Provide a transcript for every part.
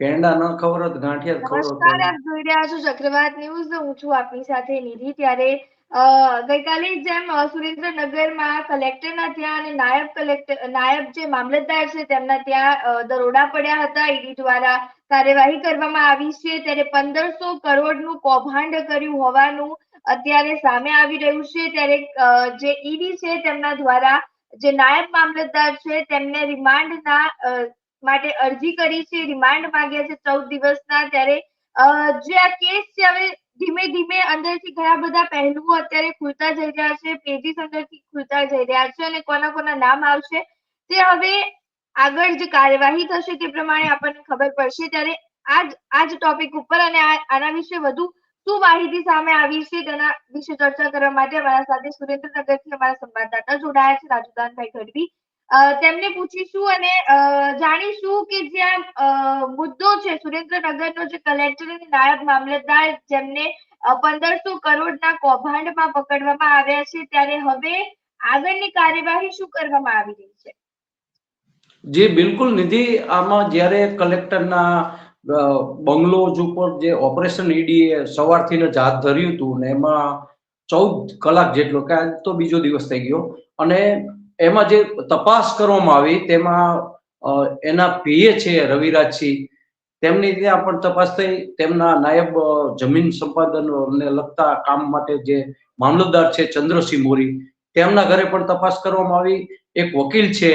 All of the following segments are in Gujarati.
પેંડા ન ખબર હોત ગાંઠિયા ખબર નમસ્કાર આપ જોઈ રહ્યા છો ચક્રવાત ન્યૂઝ. હું છું આપની સાથે નિધિ. ત્યારે ગઈકાલે જેમ સુરેન્દ્રનગરમાં કલેક્ટરના ત્યાં અને નાયબ કલેક્ટર નાયબ જે મામલતદાર છે તેમના ત્યાં દરોડા પડ્યા હતા. ઈડી દ્વારા કાર્યવાહી કરવામાં આવી છે. ત્યારે પંદરસો કરોડનું કૌભાંડ કર્યું હોવાનું અત્યારે સામે આવી રહ્યું છે. ત્યારે જે ઈડી છે તેમના દ્વારા જે નાયબ મામલતદાર છે તેમને રિમાન્ડના માટે અરજી કરી છે, રિમાન્ડ માંગ્યા છે ચૌદ દિવસના. ત્યારે જે આ કેસ છે, હવે ધીમે ધીમે અંદરથી ઘણા બધા પહેલુઓ અત્યારે ખુલતા જઈ રહ્યા છે, પેજીસ અંદરથી ખુલતા જઈ રહ્યા છે અને કોના કોના નામ આવશે તે હવે આગળ જે કાર્યવાહી થશે તે પ્રમાણે આપણને ખબર પડશે. ત્યારે આજ આજ ટોપિક ઉપર અને આના વિશે વધુ શું માહિતી સામે આવી છે તેના વિશે ચર્ચા કરવા માટે અમારા સાથે સુરેન્દ્રનગરથી અમારા સંવાદદાતા જોડાયા છે, રાજુદાનભાઈ ગઢવી. તેમને પૂછીશું અને જાણીશું કે જ્યાં મુદ્દો છે સુરેન્દ્રનગરનો જે કલેક્ટર અને નાયબ મામલતદાર જેમને પંદરસો કરોડના કૌભાંડમાં પકડવામાં આવ્યા છે ત્યારે હવે આગળની કાર્યવાહી શું કરવામાં આવી રહી છે? જી બિલકુલ નિધિ આમાં જ્યારે કલેક્ટરના અ, બંગલોઝ ઉપર જે ઓપરેશન ઈડીએ સવારથી હાથ ધર્યું હતું ને એમાં ચૌદ કલાક જેટલો કે તો બીજો દિવસ થઈ ગયો. અને એમાં જે તપાસ કરવામાં આવી, તેમાં એના પીએ છે રવિરાજસિંહ, તેમની ત્યાં પણ તપાસ થઈ. તેમના નાયબ જમીન સંપાદનને લગતા કામ માટે જે મામલતદાર છે ચંદ્રસિંહ મોરી, તેમના ઘરે પણ તપાસ કરવામાં આવી. એક વકીલ છે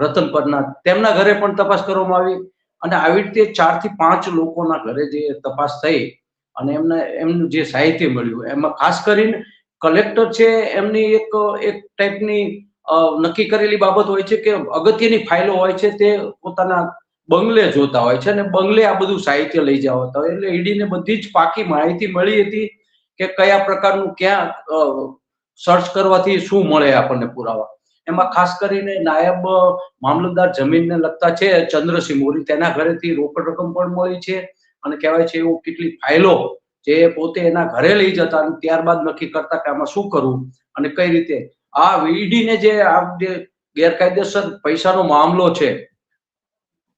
રતન પરના તેમના ઘરે પણ તપાસ કરવામાં આવી. અને આવી રીતે ચારથી પાંચ લોકોના ઘરે જે તપાસ થઈ અને એમને, એમનું જે સાહિત્ય મળ્યું. એમાં ખાસ કરીને કલેક્ટર છે, એમની એક એક ટાઈપની નક્કી કરેલી બાબત હોય છે કે અગત્યની ફાઇલો હોય છે તે પોતાના બંગલે જોતા હોય છે અને બંગલે આ બધું સાહિત્ય લઈ જવા હોય એટલે ઈડીને બધી જ પાકી માહિતી મળી હતી કે કયા પ્રકારનું ક્યાં સર્ચ કરવાથી શું મળે આપણને પુરાવા. એમાં ખાસ કરીને નાયબ મામલતદાર જમીનને લગતા છે ચંદ્રસિંહ મોરી. તેના ઘરેથી રોકડ રકમ પણ મળી છે અને કહેવાય છે એવું કેટલી ફાઇલો જે પોતે એના ઘરે લઈ જતા અને ત્યારબાદ નક્કી કરતા કે આમાં શું કરવું અને કઈ રીતે આ ઈડીને જે આ જે ગેરકાયદેસર પૈસાનો મામલો છે,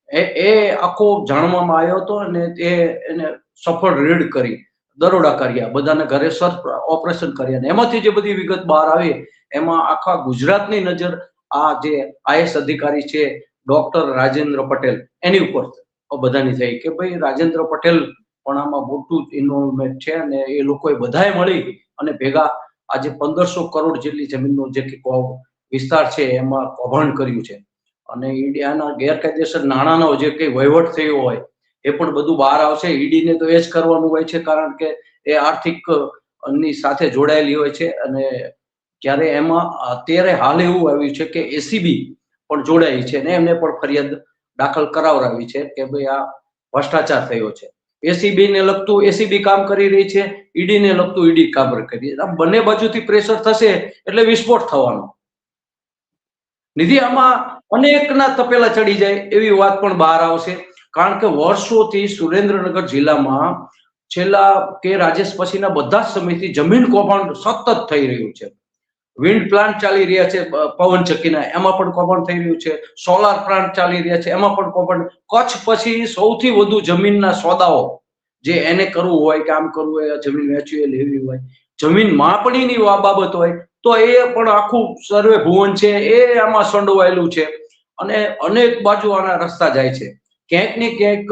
એ એ આખો જાણવામાં આવ્યો હતો અને તે એને સફળ રેડ કરી. દરોડા કર્યા, બધાને ઘરે સર્ચ ઓપરેશન કર્યા. એમાંથી જે બધી વિગત બહાર આવી, એમાં આખા ગુજરાતની નજર આ જે આઈએસ અધિકારી છે, ડોક્ટર રાજેન્દ્ર પટેલ, એની ઉપર બધાની થઈ કે ભાઈ રાજેન્દ્ર પટેલ પણ આમાં મોટું ઇન્વોલ્વમેન્ટ છે અને એ લોકોએ બધાએ મળી અને ભેગા આજે પંદરસો કરોડ જેટલી જમીનનો જે વિસ્તાર છે એમાં કૌભાંડ કર્યું છે. અને ઈડિયાના ગેરકાયદેસર નાણાંનો જે કંઈ વહીવટ થયો હોય, એ પણ બધું બહાર આવશે. ઈડીને તો એ જ કરવાનું હોય છે, કારણ કે એ આર્થિકની સાથે જોડાયેલી હોય છે. અને જ્યારે એમાં અત્યારે હાલ એવું આવ્યું છે કે એસીબી પણ જોડાઈ છે ને એમને પણ ફરિયાદ દાખલ કરાવરાવી છે કે ભાઈ આ ભ્રષ્ટાચાર થયો છે. એસીબી ને લગતું એસીબી કામ કરી રહી છે ઈડી ને લગતું ઈડી કામ કરી આમ બંને બાજુથી પ્રેશર થશે એટલે વિસ્ફોટ થવાનો. નિધિ, આમાં અનેકના તપેલા ચડી જાય એવી વાત પણ બહાર આવશે. કારણ કે વર્ષોથી સુરેન્દ્રનગર જિલ્લામાં છેલ્લા કે રાજેશ પછીના બધા જ સમયથી જમીન કૌભાંડ સતત થઈ રહ્યું છે. વિન્ડ પ્લાન્ટ ચાલી રહ્યા છે પવન ચક્કીના. એમાં પણ કૌભાંડ થઈ રહ્યું છે. સોલાર પ્લાન્ટ ચાલી રહ્યા છે. એમાં પણ કૌભાંડ કચ્છ પછી સૌથી વધુ જમીનના સોદાઓ જે એને કરવું હોય કે આમ કરવું હોય, જમીન વેચવી લેવી હોય, જમીન માપણીની બાબત હોય, તો એ પણ આખું સર્વે ભુવન છે. એ આમાં સંડોવાયેલું છે. અને અનેક બાજુ આના રસ્તા જાય છે. ક્યાંક ને ક્યાંક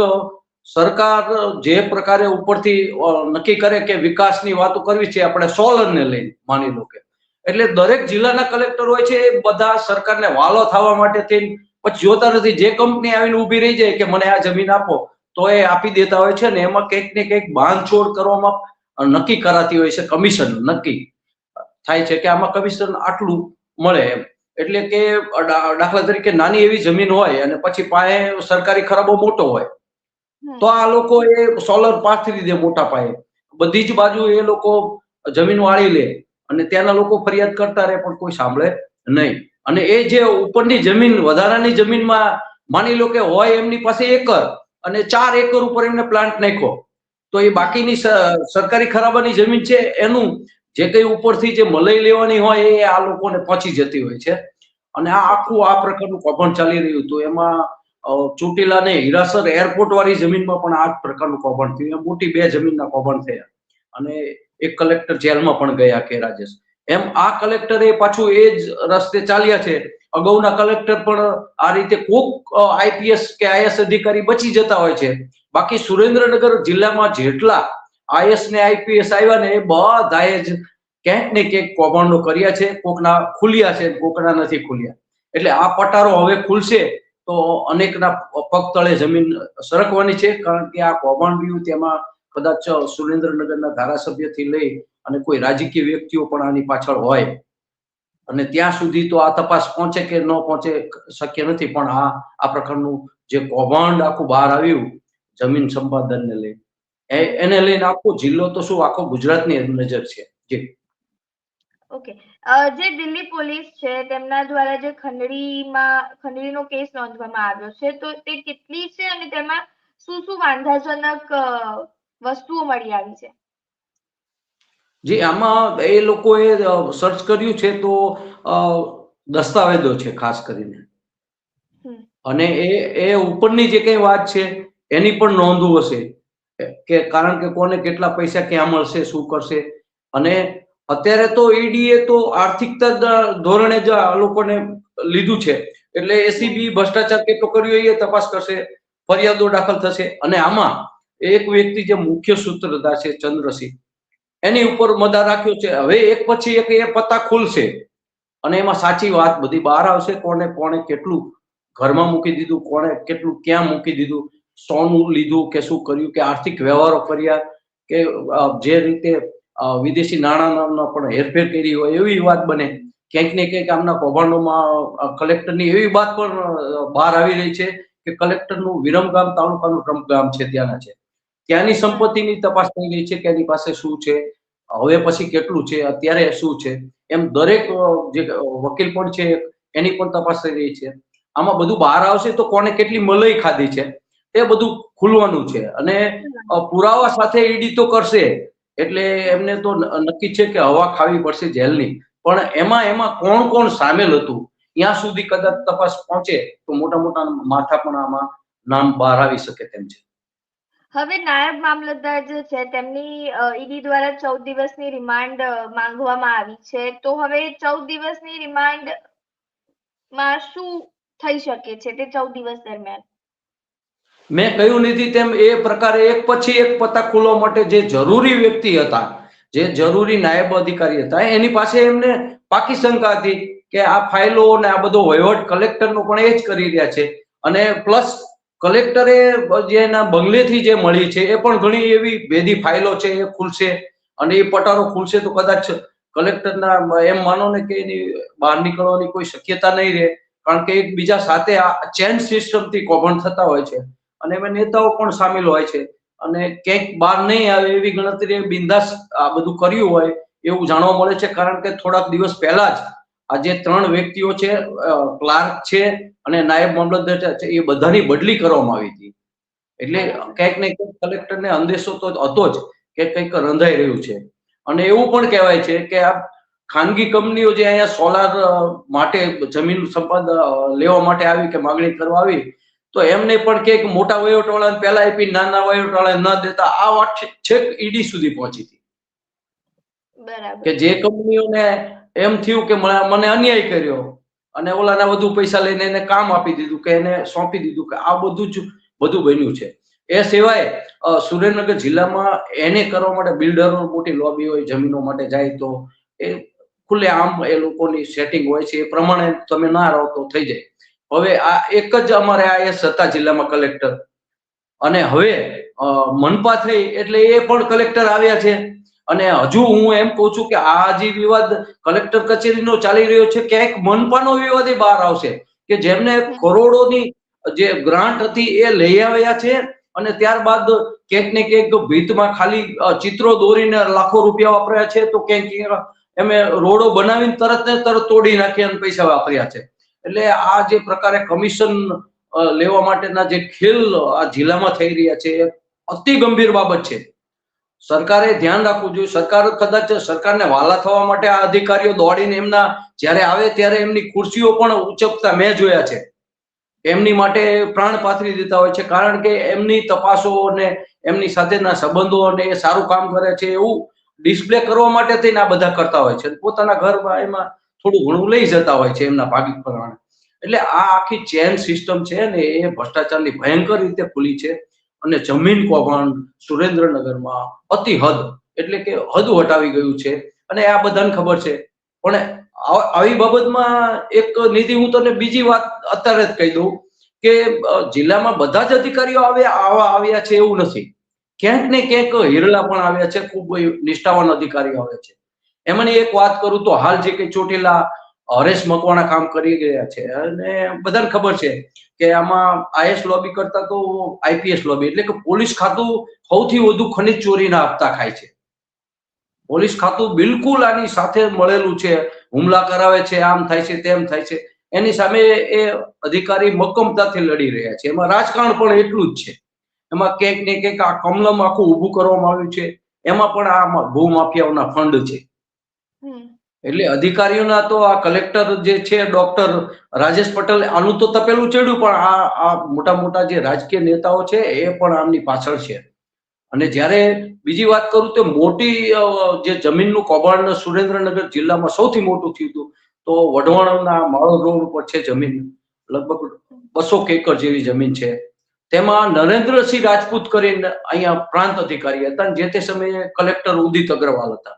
સરકાર જે પ્રકારે ઉપરથી નક્કી કરે કે વિકાસની વાતો કરવી છે, આપણે સોલરને લઈને, માની લો કે. એટલે દરેક જિલ્લાના કલેક્ટર હોય છે, એ બધા સરકારને વાલો થવા માટે થઈને, પછી જોતા નથી. જે કંપની આવીને ઊભી રહી જાય કે મને આ જમીન આપો, તો એ આપી દેતા હોય છે ને, એમાં કંઈક ને કંઈક બાંધછોડ કરવામાં નક્કી કરાતી હોય છે, કમિશન નક્કી. થાય છે કે આમાં કમિશન આટલું મળે એમ. એટલે કે દાખલા તરીકે નાની એવી જમીન હોય અને પછી પાયે સરકારી ખરાબો મોટો હોય, તો આ લોકો એ સોલર પાથરી દે મોટા પાયે. બધી જ બાજુ એ લોકો જમીન વાળી લે. અને ત્યાંના લોકો ફરિયાદ કરતા રહે, પણ કોઈ સાંભળે નહીં. અને એ જે ઉપરની જમીન, વધારાની જમીનમાં માની લો કે હોય એમની પાસે એકર અને ચાર એકર ઉપર એમને પ્લાન્ટ નાખ્યો, તો એ બાકીની સરકારી ખરાબાની જમીન છે એનું, જે કઈ ઉપરથી જે મલઈ લેવાની હોય એ આ લોકોને પહોંચી જતી હોય છે. અને આ આખું આ પ્રકારનું કૌભાંડ ચાલી રહ્યું હતું. એમાં ચોટીલા ને હિરાસર એરપોર્ટ વાળી જમીનમાં પણ આ પ્રકારનું કૌભાંડ થયું. મોટી બે જમીનના કૌભાંડ થયા. અને એક કલેક્ટર જેલમાં પણ ગયા કે રાજેશ. એમ આ કલેક્ટરે પાછું એ જ રસ્તે ચાલ્યા છે. અગાઉના કલેક્ટર પણ આ રીતે કોક આઈપીએસ કે આઈએસ અધિકારી બચી જતા હોય છે. બાકી સુરેન્દ્રનગર જિલ્લામાં જેટલા આઈએસ ને આઈપીએસ આવ્યા ને એ બધાએ જ ક્યાંક ને ક્યાંક કૌભાંડો કર્યા છે. કોકના ખુલ્યા છે, કોકના નથી ખુલ્યા. એટલે આ પટારો હવે ખુલશે તો અનેકના પગ તળે જમીન સરકવાની છે. કારણ કે આ કૌભાંડ રહ્યું તેમાં કદાચ સુરેન્દ્રનગરના ધારાસભ્યથી લઈ અને કોઈ રાજકીય વ્યક્તિઓ પણ આની પાછળ હોય. અને ત્યાં સુધી તો આ તપાસ પહોંચે કે ન પહોંચે શક્ય નથી, પણ આ આ પ્રકારનું જે કૌભાંડ આખું બહાર આવ્યું, જમીન સંપાદનને લઈ. એને લઈને આખો જિલ્લો તો શું આખો ગુજરાતની નજર છે? જી. ઓકે. જે દિલ્હી પોલીસ છે, તેમના દ્વારા જે ખંડણીમાં, ખંડણીનો કેસ નોંધવામાં આવ્યો છે, તો તે કેટલી છે અને તેમાં શું શું વાંધાજનક વસ્તુઓ મળી આવી છે. જી આમાં એ લોકોએ સર્ચ કર્યું છે તો દસ્તાવેજો છે ખાસ કરીને. અને એ એ ઉપરની જે કઈ વાત છે એની પણ નોંધવું હશે. કે કારણ કે કોને કેટલા પૈસા ક્યાં મળશે શું કરશે. અને અત્યારે તો ઈડીએ તો આર્થિકતા ધોરણે જ આ લોકોને લીધું છે. એટલે એસીબી ભ્રષ્ટાચાર કેટલો કર્યો એ તપાસ કરશે ફરિયાદો દાખલ થશે. અને આમાં એક વ્યક્તિ જે મુખ્ય સૂત્રધાર છે ચંદ્રસિંહ, એની ઉપર મદા રાખ્યો છે. હવે એક પછી એક એ પત્તા ખુલશે અને એમાં સાચી વાત બધી બહાર આવશે. કોને કોણે કેટલું ઘરમાં મૂકી દીધું, કોણે કેટલું ક્યાં મૂકી દીધું, સોનું લીધું કે શું કર્યું, કે આર્થિક વ્યવહારો કર્યા, કે જે રીતે વિદેશી નાણાંના પણ હેરફેર કરી હોય એવી વાત બને. ક્યાંક ને ક્યાંક આમના કૌભાંડોમાં કલેક્ટરની એવી વાત પણ બહાર આવી રહી છે કે કલેક્ટરનું વિરમગામ તાલુકાનું ટ્રમ્પ ગામ છે ત્યાંના છે. ત્યાંની સંપત્તિની તપાસ થઈ રહી છે કે પાસે શું છે, હવે પછી કેટલું છે, અત્યારે શું છે, એમ દરેક જે વકીલ પણ છે, એની પણ તપાસ થઈ રહી છે. આમાં બધું બહાર આવશે તો કોને કેટલી મલઈ ખાધી છે એ બધું ખુલવાનું છે. અને પુરાવા સાથે ઈડી તો કરશે, એટલે એમને તો નક્કી છે કે હવા ખાવી પડશે જેલની. પણ એમાં એમાં કોણ કોણ સામેલ હતું, ત્યાં સુધી કદાચ તપાસ પહોંચે, તો મોટા મોટા માથા પણ આમાં નામ બહાર આવી શકે તેમ છે. હવે નાયબ મામલતદાર જે છે, તેમની ઈડી દ્વારા ચૌદ દિવસની રિમાન્ડ માંગવામાં આવી છે. તો હવે ચૌદ દિવસની રિમાન્ડમાં શું થઈ શકે છે તે ચૌદ દિવસ દરમિયાન? મેં કહ્યું નથી તેમ એ પ્રકારે એક પછી એક પતા ખોલવા માટે જે જરૂરી વ્યક્તિ હતા, જે જરૂરી નાયબ અધિકારી હતા, એની પાસે એમને પાકી શંકા હતી કે આ ફાઇલો ને આ બધો વહીવટ કલેક્ટરનો પણ એ જ કરી રહ્યા છે. અને પ્લસ કલેક્ટરે જે એના બંગલેથી જે મળી છે, એ પણ ઘણી એવી ભેદી ફાઇલો છે, એ ખુલશે. અને એ પટારો ખુલશે તો કદાચ કલેક્ટરના એમ માનો ને કે એની બહાર નીકળવાની કોઈ શક્યતા નહીં રહે. કારણ કે એકબીજા સાથે આ ચેન સિસ્ટમથી કૌભાંડ થતા હોય છે. અને એમાં નેતાઓ પણ સામેલ હોય છે. અને ક્યાંક બહાર નહીં આવે એવી ગણતરી બિંદાસ આ બધું કર્યું હોય એવું જાણવા મળે છે. કારણ કે થોડાક દિવસ પહેલા જ આ જે ત્રણ વ્યક્તિઓ છે ક્લાર્ક છે અને નાયબ મામલતદાર છે એ બધાની બદલી કરવામાં આવી હતી. એટલે ક્યાંક ને ક્યાંક કલેક્ટરને અંદેશો તો હતો જ કે કંઈક રંધાઈ રહ્યું છે. અને એવું પણ કહેવાય છે કે આ ખાનગી કંપનીઓ જે અહીંયા સોલાર માટે જમીન સંપાદ લેવા માટે આવી કે માગણી કરવા આવી તો એમને પણ કે મોટા વહીવટવાળાને પહેલા આપી નાના વહીવટવાળાને ન દેતા આ વાત છેક ઈડી સુધી પહોંચી હતી. કે જે કંપનીઓને એમ થયું કે મને અન્યાય કર્યો. અને ઓલાના વધુ પૈસા લઈને એને કામ આપી દીધું કે એને સોંપી દીધું કે આ બધું જ બધું બન્યું છે. એ સિવાય સુરેન્દ્રનગર જિલ્લામાં એને કરવા માટે બિલ્ડરો મોટી લોબી હોય, જમીનો માટે જાય તો એ ખુલ્લે આમ એ લોકોની સેટિંગ હોય છે. એ પ્રમાણે તમે ના રહો તો થઈ જાય. હવે આ એક જ અમારે આ એ હતા જિલ્લામાં કલેક્ટર અને હવે મનપા થઈ એટલે એ પણ કલેક્ટર આવ્યા છે. અને હજુ હું એમ કહું છું કે આ જે વિવાદ કલેક્ટર કચેરીનો ચાલી રહ્યો છે, ક્યાંક મનપાનો વિવાદ એ બહાર આવશે કે જેમને કરોડોની જે ગ્રાન્ટ હતી એ લઈ આવ્યા છે અને ત્યારબાદ ક્યાંક ને ક્યાંક ભીતમાં ખાલી ચિત્રો દોરીને લાખો રૂપિયા વાપર્યા છે, તો ક્યાંક એમે રોડો બનાવીને તરત ને તરત તોડી નાખ્યા અને પૈસા વાપર્યા છે. એટલે આ જે પ્રકારે કમિશન લેવા માટેના જે ખેલ આ જિલ્લામાં થઈ રહ્યા છે એ અતિ ગંભીર બાબત છે. સરકારે ધ્યાન રાખવું જોઈએ. સરકાર કદાચ સરકારને વાલા થવા માટે આ અધિકારીઓ દોડીને એમના જ્યારે આવે ત્યારે એમની ખુરશીઓ પણ ઉચકતા મેં જોયા છે. એમની માટે પ્રાણ પાથરી દેતા હોય છે. કારણ કે એમની તપાસો અને એમની સાથેના સંબંધો અને એ સારું કામ કરે છે એવું ડિસ્પ્લે કરવા માટે થઈને આ બધા કરતા હોય છે. પોતાના ઘરમાં એમાં થોડું ઘણું લઈ જતા હોય છે એમના ભાગી પ્રમાણે એટલે આ આખી ચેન સિસ્ટમ છે ને એ ભ્રષ્ટાચારની ભયંકર રીતે ખુલી છે. અને જમીન કૌભાંડ સુરેન્દ્રનગરમાં અતિ હદ એટલે કે હદ વટાવી ગયું છે. અને આ બધાને ખબર છે. પણ આવી બાબતમાં એક નિધિ હું તને બીજી વાત અત્યારે જ કહી દઉં કે જિલ્લામાં બધા જ અધિકારીઓ આવ્યા આવા આવ્યા છે એવું નથી. ક્યાંક ને ક્યાંક હિરલા પણ આવ્યા છે. ખૂબ નિષ્ઠાવાન અધિકારીઓ આવ્યા છે. એમાંની એક વાત કરું તો હાલ જે કે ચોટીલા હરેશ મકવાણા કામ કરી રહ્યા છે. અને બધાને ખબર છે કે આમાં આઈએસ લોબી કરતા તો આઈપીએસ લોબી, એટલે કે પોલીસ ખાતું સૌથી વધુ ખનિજ ચોરીના આપતા ખાય છે. પોલીસ ખાતું બિલકુલ આની સાથે મળેલું છે, હુમલા કરાવે છે, આમ થાય છે, તેમ થાય છે. એની સામે એ અધિકારી મક્કમતાથી લડી રહ્યા છે. એમાં રાજકારણ પણ એટલું જ છે. એમાં ક્યાંક ને ક્યાંક આ કમલમ આખું ઊભું કરવામાં આવ્યું છે. એમાં પણ આ ભૂમાફિયાઓના ફંડ છે. એટલે અધિકારીઓના તો આ કલેક્ટર જે છે, ડોક્ટર રાજેશ પટેલ આનું તો તપેલું ચડ્યું, પણ આ આ મોટા મોટા જે રાજકીય નેતાઓ છે, એ પણ આમની પાછળ છે અને જ્યારે બીજી વાત કરું તો મોટી જે જમીનનું કૌભાંડ સુરેન્દ્રનગર જિલ્લામાં સૌથી મોટું થયું હતું, તો વઢવાણના માળો રોડ ઉપર છે જમીન, લગભગ બસો એકર જેવી જમીન છે તેમાં નરેન્દ્રસિંહ રાજપૂત કરીને અહીંયા પ્રાંત અધિકારી હતા જે તે સમયે કલેક્ટર ઉદિત અગ્રવાલ હતા.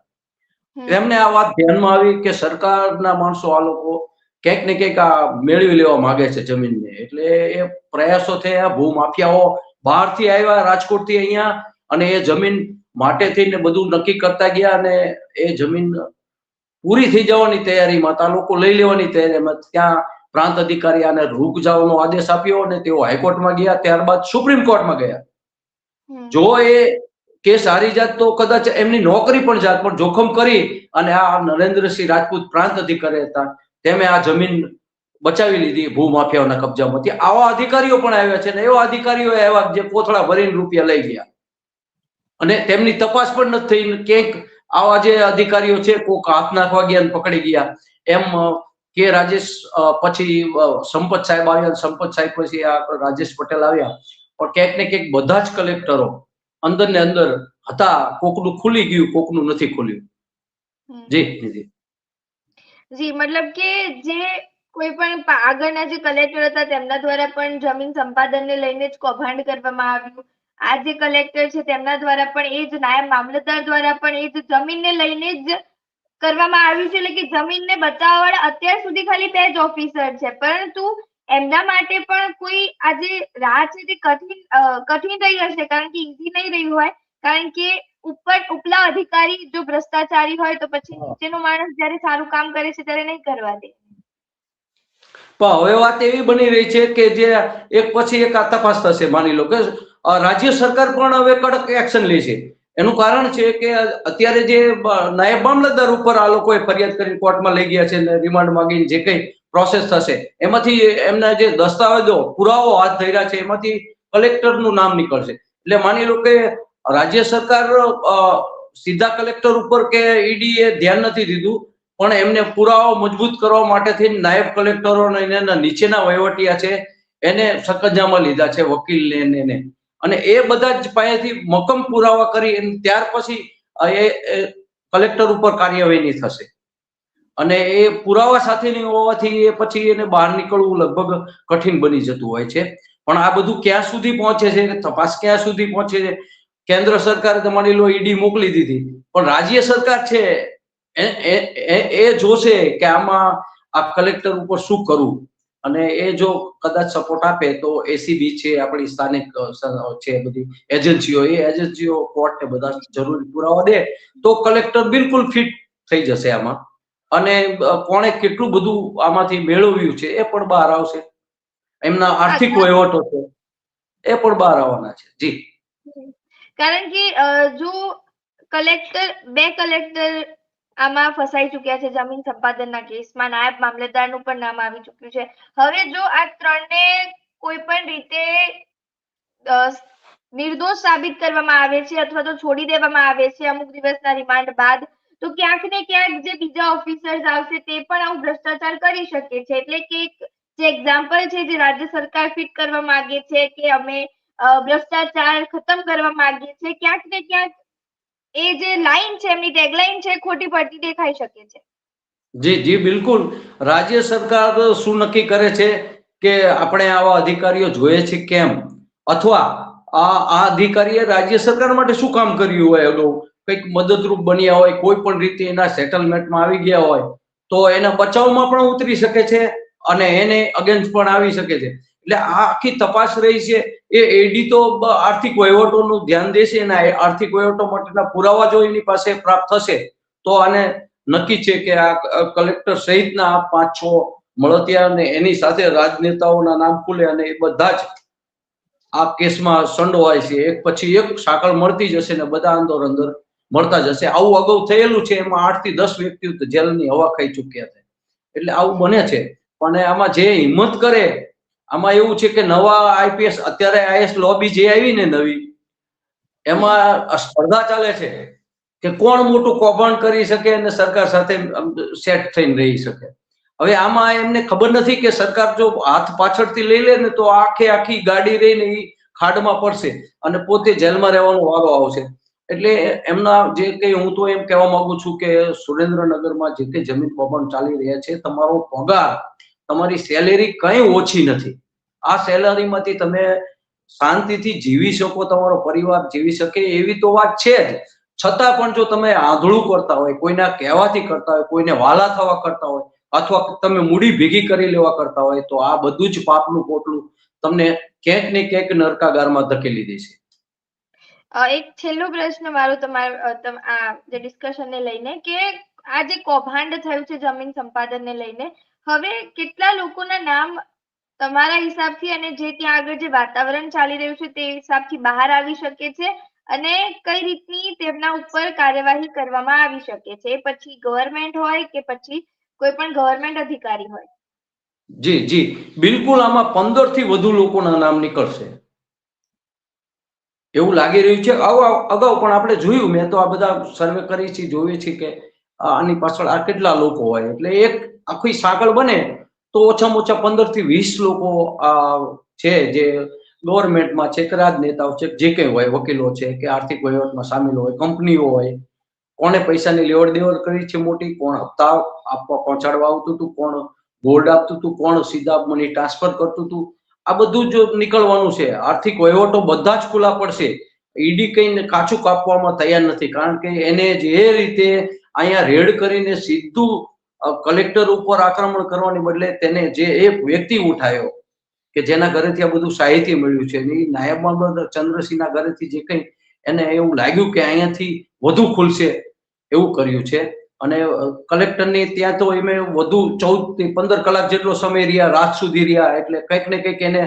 એમને આ વાત ધ્યાનમાં આવી કે સરકારના માણસો આ લોકો ક્યાંક ને ક્યાંક આ મેળવી લેવા માંગે છે જમીનને. એટલે એ પ્રયાસો થયા ભૂમાફિયાઓ બહારથી આવ્યા રાજકોટથી અહીંયા અને એ જમીન માટે થઈને બધું નક્કી કરતા ગયા અને એ જમીન પૂરી થઈ જવાની તૈયારીમાં તા લોકો લઈ લેવાની તૈયારીમાં ત્યાં પ્રાંત અધિકારી આને રૂક જવાનો આદેશ આપ્યો અને તેઓ હાઈકોર્ટમાં ગયા ત્યારબાદ સુપ્રીમ કોર્ટમાં ગયા. જો એ કેસ સારી જાત તો કદાચ એમની નોકરી પણ જાત પણ જોખમ કરી અને આ નરેન્દ્રસિંહ રાજપૂત પ્રાંત અધિકારી હતા. તેમે આ જમીન બચાવી લીધી ભૂમાફિયાઓના કબજામાંથી. આવા અધિકારીઓ પણ આવ્યા છે ને એવા અધિકારીઓ આવ્યા જે કોથળા ભરીને રૂપિયા લઈ ગયા. અને તેમની તપાસ પણ નથી થઈ ક્યાંક આવા જે અધિકારીઓ છે કોક હાથ નાખવા ગયા પકડી ગયા. એમ કે રાજેશ પછી સંપત સાહેબ આવ્યા સંપત સાહેબ પછી આ રાજેશ પટેલ આવ્યા. પણ ક્યાંક ને ક્યાંક બધા જ કલેક્ટરો અંદર ને અંદર હતા કોકનું ખુલી ગયું કોકનું નથી ખુલ્યું. જી જી જી. મતલબ કે જે કોઈ પણ આગળના જે કલેક્ટર હતા તેમના દ્વારા પણ જમીન સંપાદનને લઈને જ કૌભાંડ કરવામાં આવ્યું. આ જે કલેક્ટર છે તેમના દ્વારા પણ એ જ નાયબ મામલતદાર દ્વારા પણ એ જ જમીનને લઈને જ કરવામાં આવ્યું છે. એટલે કે જમીનને બચાવવા વાળા અત્યાર સુધી ખાલી બે જ ઓફિસર છે. પરંતુ એમના માટે પણ કોઈ આજે રાહ છે તે કઠિન કઠિન થઈ હશે કારણ કે ઈઝી નહીં રહ્યું હોય કારણ કે ઉપર ઉપલા અધિકારી જો ભ્રષ્ટાચારી હોય તો પછી નીચેનો માણસ જ્યારે સારું કામ કરે છે ત્યારે નહીં કરવા દે. પણ હવે વાત એવી બની રહી છે કે જે એક પછી એક આ તપાસ થશે માની લો કે રાજ્ય સરકાર પણ હવે કડક એક્શન લે છે એનું કારણ છે કે અત્યારે જે નાયબ મામલતદાર ઉપર આ લોકોએ ફરિયાદ કરી કોર્ટમાં લઈ ગયા છે રિમાન્ડ માંગીને જે કંઈ પ્રોસેસ થશે. એમાંથી એમના જે દસ્તાવેજો પુરાવો હાથ ધર્યા છે, એમાંથી કલેક્ટરનું નામ નીકળશે. એટલે માની લો કે રાજ્ય સરકાર સીધા કલેક્ટર ઉપર કે ઈડી એ ધ્યાન નથી દીધું, પણ એમને પુરાવો મજબૂત કરવા માટે થઈને નાયબ કલેક્ટરો એના નીચેના વહીવટિયા છે, એને સકંજામાં લીધા છે, વકીલને ને એને. અને એ બધા જ પાસેથી મક્કમ પુરાવા કરી ત્યાર પછી એ કલેક્ટર ઉપર કાર્યવાહી થશે. અને એ પુરાવા સાથેની હોવાથી એ પછી એને બહાર નીકળવું લગભગ કઠિન બની જતું હોય છે. પણ આ બધું ક્યાં સુધી પહોંચે છે તપાસ ક્યાં સુધી પહોંચે છે? કેન્દ્ર સરકારે તો માની લો ઈડી મોકલી દીધી. પણ રાજ્ય સરકાર છે, એ જોશે કે આમાં આ કલેક્ટર ઉપર શું કરવું? અને એ જો કદાચ સપોર્ટ આપે તો એસીબી છે, આપણી સ્થાનિક છે બધી એજન્સીઓ, એ એજન્સીઓ કોર્ટને બધા જરૂરી પુરાવા દે તો કલેક્ટર બિલકુલ ફિટ થઈ જશે આમાં. અને કોણે કેટલું બધું આમાંથી મેળવ્યું છે એ પણ બહાર આવશે. એમના આર્થિક વહીવટો છે એ પણ બહાર આવવાના છે. જી. કારણ કે જો કલેક્ટર બે કલેક્ટર આમાં ફસાઈ ચુક્યા છે જમીન સંપાદનના કેસમાં નાયબ મામલતદારનું પણ નામ આવી ચુક્યું છે. હવે જો આ ત્રણને કોઈ પણ રીતે નિર્દોષ સાબિત કરવામાં આવે છે અથવા તો છોડી દેવામાં આવે છે અમુક દિવસના રિમાન્ડ બાદ તો ક્યાંક ને ક્યાંક જે બીજા ઓફિસર્સ આવશે તે પણ આવું ભ્રષ્ટાચાર કરી શકે છે. એટલે કે જે એક્ઝામ્પલ છે જે રાજ્ય સરકાર ફિટ કરવા માંગે છે કે અમે ભ્રષ્ટાચાર ખતમ કરવા માંગીએ છીએ, ક્યાંક ને ક્યાંક એ જે લાઈન છે, એમની ટેગલાઈન છે ખોટી પડતી દેખાઈ શકે છે. જી જી, બિલકુલ. રાજ્ય સરકાર શું નક્કી કરે છે કે આપણે આવા અધિકારીઓ જોઈએ છે કેમ? અથવા આ આ અધિકારીએ રાજ્ય સરકાર માટે શું કામ કર્યું હોય અગાઉ કંઈક મદદરૂપ બન્યા હોય, કોઈ પણ રીતે એના સેટલમેન્ટમાં આવી ગયા હોય, તો એના બચાવમાં પણ ઉતરી શકે છે અને એને અગેન્સ્ટ પણ આવી શકે છે. એટલે આ આખી તપાસ રહી છે. એ એડી તો આર્થિક વહીવટોનું ધ્યાન દેશે અને આર્થિક વહીવટો માટેના પુરાવા જો એની પાસે પ્રાપ્ત થશે, તો આને નક્કી છે કે આ કલેક્ટર સહિતના આ પાંચ છ મળતિયા અને એની સાથે રાજનેતાઓના નામ ખુલે અને એ બધા જ આ કેસમાં સંડોવાય છે. એક પછી એક સાંકળ મળતી જશે ને બધા અંદર અંદર મળતા જશે આવું અગાઉ થયેલું છે, એમાં આઠથી દસ વ્યક્તિઓ જેલની હવા ખાઈ ચૂક્યા છે. એટલે આવું બને છે. પણ આમાં જે હિંમત કરે, આમાં એવું છે કે નવા આઈપીએસ, અત્યારે આઈએસ લોબી જે આવી ને નવી, એમાં સ્પર્ધા ચાલે છે કે કોણ મોટું કૌભાંડ કરી શકે અને સરકાર સાથે સેટ થઈને રહી શકે. હવે આમાં એમને ખબર નથી કે સરકાર જો હાથ પાછળથી લઈ લે ને તો આખે આખી ગાડી રહીને એ ખાડમાં પડશે અને પોતે જેલમાં રહેવાનો વારો આવશે. એટલે એમના જે કઈ હું તો એમ કહેવા માંગુ છું કે સુરેન્દ્રનગરમાં જે કઈ જમીન કૌભાંડ ચાલી રહ્યા છે, તમારો પગાર, તમારી સેલેરી કઈ ઓછી નથી. આ સેલેરીમાંથી તમે શાંતિથી જીવી શકો, તમારો પરિવાર જીવી શકે, એવી તો વાત છે જ. છતાં પણ જો તમે આંધળું કરતા હોય, કોઈના કહેવાથી કરતા હોય, કોઈને વાલા થવા કરતા હોય, અથવા તમે મૂડી ભેગી કરી લેવા કરતા હોય, તો આ બધું જ પાપનું પોટલું તમને ક્યાંક ને ક્યાંક નરકાગારમાં ધકેલી દેશે. એક છેલ્લો પ્રશ્ન મારો તમારા આ જે ડિસ્કશન ને લઈને કે આ જે કૌભાંડ થયું છે જમીન સંપાદન ને લઈને, હવે કેટલા લોકોના નામ તમારા હિસાબથી અને જે ત્યાં આગળ જે વાતાવરણ ચાલી રહ્યું છે તે હિસાબથી બહાર આવી શકે છે? અને કઈ રીતની તેમના ઉપર કાર્યવાહી કરવામાં આવી શકે છે? પછી ગવર્મેન્ટ હોય કે પછી કોઈ પણ ગવર્મેન્ટ અધિકારી હોય? જી જી. બિલકુલ આમાં પંદરથી વધુ લોકોના નામ નીકળશે. એવું લાગી રહ્યું છે. અગાઉ પણ આપણે જોયું. મેં તો આ બધા સર્વે કરી છે જોઈએ છે કે આની પાછળ આ કેટલા લોકો હોય. એટલે એક આખી સાંકળ બને તો ઓછામાં ઓછા પંદરથી વીસ લોકો છે જે ગવર્મેન્ટમાં છે, કે રાજનેતાઓ છે, જે કંઈ હોય, વકીલો છે, કે આર્થિક વહીવટમાં સામેલ હોય, કંપનીઓ હોય. કોને પૈસાની લેવડ દેવડ કરી છે મોટી? કોણ હપ્તા આપવા, પહોંચાડવા આવતું હતું? કોણ બોર્ડ આપતું હતું? કોણ સીધા મની ટ્રાન્સફર કરતું હતું? આ બધું જ નીકળવાનું છે, આર્થિક વહીવટો બધા જ ખુલ્લા પડશે. ઈડી કઈ કાચું કાપવામાં તૈયાર નથી, કારણ કે એને જે રીતે અહીંયા રેડ કરીને સીધું કલેક્ટર ઉપર આક્રમણ કરવાની બદલે તેને જે એક વ્યક્તિ ઉઠાયો, કે જેના ઘરેથી આ બધું સાહિત્ય મળ્યું છે એ નાયબ મામલતદાર ચંદ્રસિંહના ઘરેથી જે કંઈ એને એવું લાગ્યું કે અહીંયાથી વધુ ખુલશે એવું કર્યું છે. અને કલેક્ટરની ત્યાં તો એમે વધુ ચૌદથી પંદર કલાક જેટલો સમય રહ્યા, રાત સુધી રહ્યા, એટલે કંઈક ને કંઈક એને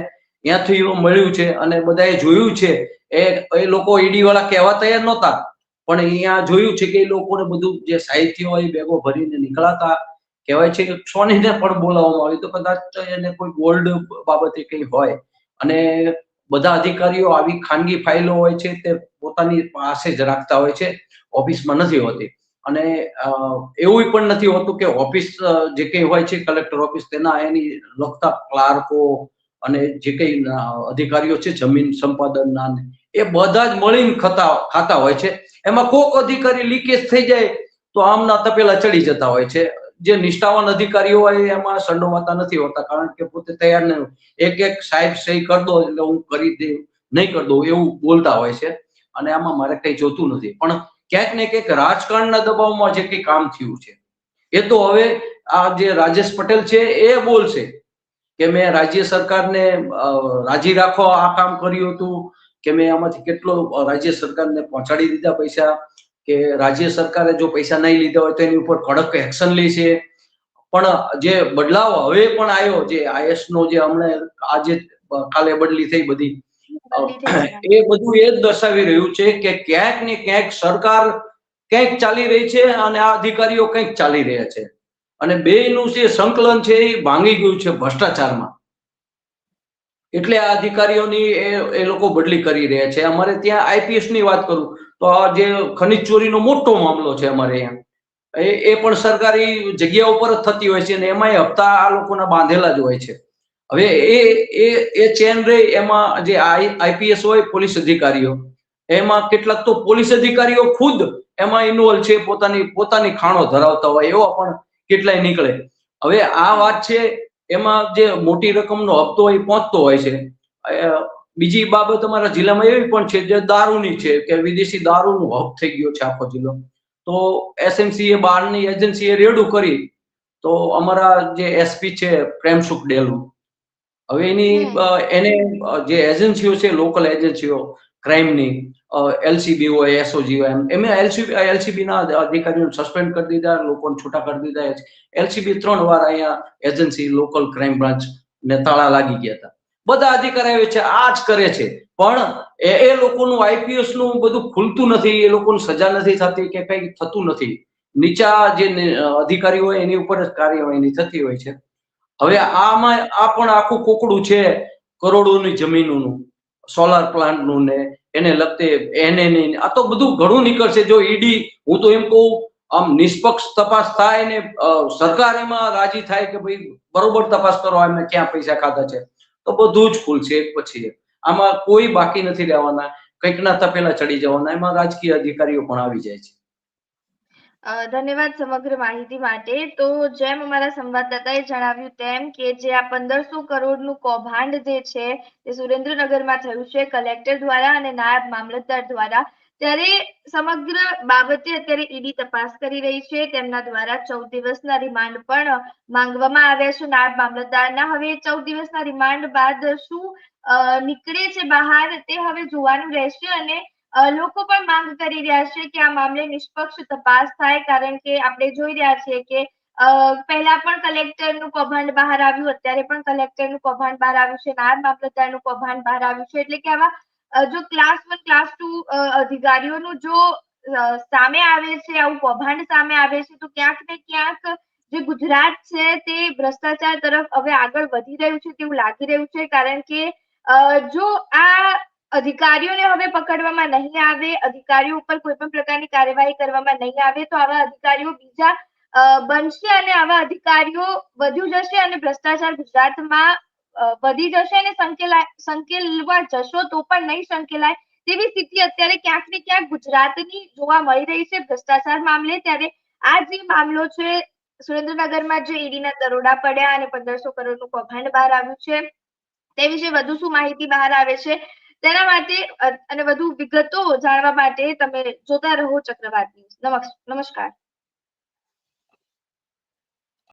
ત્યાંથી મળ્યું છે અને બધાએ જોયું છે. એ એ લોકો ઈડી વાળા કહેવા તૈયાર નહોતા, પણ અહીંયા જોયું છે કે એ લોકોને બધું જે સાહિત્ય હોય બેગો ભરીને નીકળાતા. કહેવાય છે કે સોનીને પણ બોલાવવામાં આવી, તો કદાચ એને કોઈ ગોલ્ડ બાબતે કંઈ હોય. અને બધા અધિકારીઓ આવી ખાનગી ફાઇલો હોય છે તે પોતાની પાસે જ રાખતા હોય છે, ઓફિસમાં નથી હોતી. અને એવું પણ નથી હોતું કે ઓફિસ જે કંઈ હોય છે કલેક્ટર ઓફિસ, તેના એની લગતા ક્લાર્કો અને જે કંઈ અધિકારીઓ છે, જમીન સંપાદનના એ બધા જ મળીને ખાતા ખાતા હોય છે. એમાં કોક અધિકારી લીકેજ થઈ જાય તો આમના તપેલા ચડી જતા હોય છે. જે નિષ્ઠાવાન અધિકારીઓ હોય એમાં સંડોવાતા નથી હોતા, કારણ કે પોતે તૈયાર નહીં એક એક સાહેબ સહી કર દો એટલે હું કરી દે, નહીં કરી દઉં એવું બોલતા હોય છે. અને આમાં મારે કઈ જોતું નથી. પણ ક્યાંક ને ક્યાંક રાજકારણના દબાવમાં જે કંઈ કામ થયું છે એ તો હવે આ જે રાજેશ પટેલ છે એ બોલશે કે મેં રાજ્ય સરકારને રાજી રાખો આ કામ કર્યું હતું, કે મેં આમાંથી કેટલો રાજ્ય સરકારને પહોંચાડી દીધા પૈસા, કે રાજ્ય સરકારે જો પૈસા નહીં લીધા હોય તો એની ઉપર કડક એક્શન લેશે પણ જે બદલાવ હવે પણ આવ્યો, જે આઈએસ નો જે હમણાં આજે કાલે બદલી થઈ બધી. એ બધું એ જ દર્શાવી રહ્યું છે કે ક્યાંક ને ક્યાંક સરકાર ક્યાંક ચાલી રહી છે અને આ અધિકારીઓ કંઈક ચાલી રહ્યા છે. અને બેયનું જે સંકલન છે એ ભાંગી ગયું છે ભ્રષ્ટાચારમાં. એટલે આ અધિકારીઓની એ લોકો બદલી કરી રહ્યા છે. અમારે ત્યાં આઈપીએસની વાત કરું તો આ જે ખનિજ ચોરીનો મોટો મામલો છે અમારે અહીંયા. એ પણ સરકારી જગ્યા ઉપર જ થતી હોય છે અને એમાંય હપ્તા આ લોકોના બાંધેલા જ હોય છે. હવે એ એ એ ચેન રે એમાં જે આઈપીએસ હોય, પોલીસ અધિકારીઓ. એમાં કેટલાક તો પોલીસ અધિકારીઓ ખુદ એમાં ઇન્વોલ્વ છે, પોતાની પોતાની ખાણો ધરાવતા હોય, એવા પણ કેટલાય નીકળે. હવે આ વાત છે, એમાં જે મોટી રકમનો હપ્તો એ પહોંચતો હોય છે. બીજી બાબત અમારા જિલ્લામાં એવી પણ છે, જે દારૂની છે, કે વિદેશી દારૂનો હબ થઈ ગયો છે આખો જિલ્લો. તો એસએમસી એ બહારની એજન્સીએ રેડું કરી. તો અમારા જે એસપી છે, પ્રેમસુખ ડેલુ હવે એની એને જે એજન્સીઓ છે લોકલ એજન્સીઓ ક્રાઇમની એલસીબી હોય એસઓજી હોય એમ એમ એલસીબી એલસીબી ના અધિકારીઓને સસ્પેન્ડ કરી દીધા લોકોને છૂટા કરી દીધા. એલસીબી ત્રણ વાર અહીંયા એજન્સી લોકલ ક્રાઇમ બ્રાન્ચ ને તાળા લાગી ગયા હતા. બધા અધિકારીઓ છે આ જ કરે છે. પણ એ એ લોકોનું આઈપીએસનું બધું ખુલતું નથી એ લોકોને સજા નથી થતી કે કઈ થતું નથી. નીચા જે અધિકારી હોય એની ઉપર જ કાર્યવાહી થતી હોય છે. હવે આમાં, આ પણ આખું કોકડું છે કરોડોની જમીનોનું સોલાર પ્લાન્ટનું ને એને લગતે એને આ તો બધું ઘણું નીકળશે. જો ઈડી હું તો એમ કહું, આમ નિષ્પક્ષ તપાસ થાય ને સરકાર એમાં રાજી થાય કે ભાઈ બરોબર તપાસ કરો એમને ક્યાં પૈસા ખાધા છે. તો બધું જ ખુલશે એક પછી. આમાં કોઈ બાકી નથી રહેવાના. કંઈકના તપેલા ચડી જવાના. એમાં રાજકીય અધિકારીઓ પણ આવી જાય છે. ધન્યવાદ સમગ્ર માહિતી માટે. તો જેમ અમારા સંવાદદાતાએ જણાવ્યું તેમ કે જે આ પંદરસો કરોડનું કૌભાંડ જે છે, તે સુરેન્દ્રનગરમાં થયું છે, કલેક્ટર દ્વારા અને નાયબ મામલતદાર દ્વારા. ત્યારે સમગ્ર બાબતે અત્યારે ઈડી તપાસ કરી રહી છે. તેમના દ્વારા ચૌદ દિવસના રિમાન્ડ પણ માંગવામાં આવ્યા છે નાયબ મામલતદારના. હવે ચૌદ દિવસના રિમાન્ડ બાદ શું નીકળે છે બહાર તે હવે જોવાનું રહેશે અને લોકો પણ માંગ કરી રહ્યા છે કે આ મામલે નિષ્પક્ષ તપાસ થાય, કારણ કે આપણે જોઈ રહ્યા છીએ કે પહેલા પણ કલેક્ટરનું કૌભાંડ બહાર આવ્યું, અત્યારે પણ કલેક્ટરનું કૌભાંડ બહાર આવ્યું છે, નાયબ મામલતદારનું કૌભાંડ બહાર આવ્યું છે, એટલે કે આવા જો ક્લાસ વન ક્લાસ ટુ અધિકારીઓનું જો સામે આવે છે, આવું કૌભાંડ સામે આવે છે, તો ક્યાંક ને ક્યાંક જે ગુજરાત છે તે ભ્રષ્ટાચાર તરફ હવે આગળ વધી રહ્યું છે તેવું લાગી રહ્યું છે, કારણ કે જો આ અધિકારીઓને હવે પકડવામાં નહીં આવે, અધિકારીઓ ઉપર કોઈ પણ પ્રકારની કાર્યવાહી કરવામાં નહીં આવે, તો આવા અધિકારીઓ બીજા બનશે અને આવા અધિકારીઓ વધુ જશે અને ભ્રષ્ટાચાર ગુજરાતમાં વધી જશે અને સંકેલવા જશો તો પણ નહીં સંકેલાય તેવી સ્થિતિ અત્યારે ક્યાંક ને ક્યાંક ગુજરાતની જોવા મળી રહી છે ભ્રષ્ટાચાર મામલે. ત્યારે આ જે મામલો છે, સુરેન્દ્રનગરમાં જે ઈડીના દરોડા પડ્યા અને પંદરસો કરોડનું કૌભાંડ બહાર આવ્યું છે તે વિશે વધુ શું માહિતી બહાર આવે છે તેના માટે અને વધુ વિગતો જાણવા માટે તમે જોતા રહો ચક્રવાત ન્યૂઝ. નમસ્કાર.